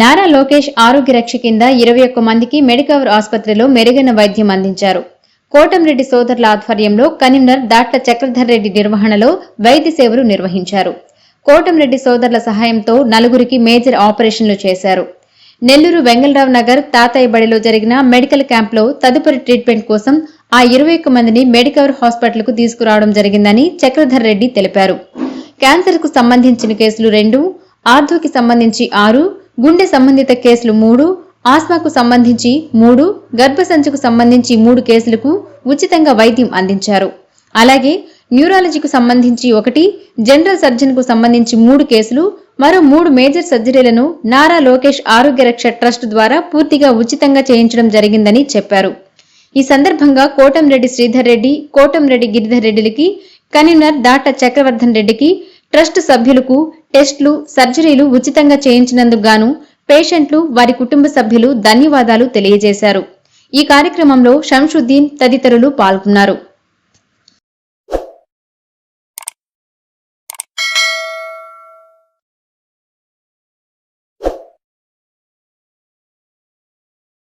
నారా లోకేష్ ఆరోగ్య రక్ష కింద ఇరవై ఒక్క మందికి మెడికవర్ ఆసుపత్రిలో మెరుగైన వైద్యం అందించారు. కోటంరెడ్డి సోదరుల ఆధ్వర్యంలో కన్వీనర్ దాట్ల చక్రధర్ రెడ్డి నిర్వహణలో వైద్య సేవలు నిర్వహించారు. కోటంరెడ్డి సోదరుల సహాయంతో నలుగురికి మేజర్ ఆపరేషన్లు చేశారు. నెల్లూరు వెంగళరావు నగర్ తాతయ్య బడిలో జరిగిన మెడికల్ క్యాంప్లో తదుపరి ట్రీట్మెంట్ కోసం ఆ ఇరవై ఒక్క మందిని మెడికవర్ హాస్పిటల్కు తీసుకురావడం జరిగిందని చక్రధర్ రెడ్డి తెలిపారు. క్యాన్సర్కు సంబంధించిన కేసులు రెండు ఆర్థోకి సంబంధించి ఆరు గుండె సంబంధిత కేసులు మూడు ఆస్మాకు సంబంధించి మూడు గర్భసంచికు సంబంధించి మూడు కేసులకు ఉచితంగా వైద్యం అందించారు. అలాగే న్యూరాలజీకు సంబంధించి ఒకటి జనరల్ సర్జన్కు సంబంధించి మూడు కేసులు మరో మూడు మేజర్ సర్జరీలను నారా లోకేష్ ఆరోగ్య రక్ష ట్రస్ట్ ద్వారా పూర్తిగా ఉచితంగా చేయించడం జరిగిందని చెప్పారు. ఈ సందర్భంగా కోటంరెడ్డి శ్రీధర్ రెడ్డి కోటంరెడ్డి గిరిధర్ రెడ్డిలకి కన్వీనర్ దాట చక్రవర్ధన్ రెడ్డికి ట్రస్ట్ సభ్యులకు టెస్టులు సర్జరీలు ఉచితంగా చేయించినందుకు గాను పేషెంట్లు వారి కుటుంబ సభ్యులు ధన్యవాదాలు తెలియజేశారు. ఈ కార్యక్రమంలో షంషుద్దీన్ తదితరులు పాల్గొన్నారు.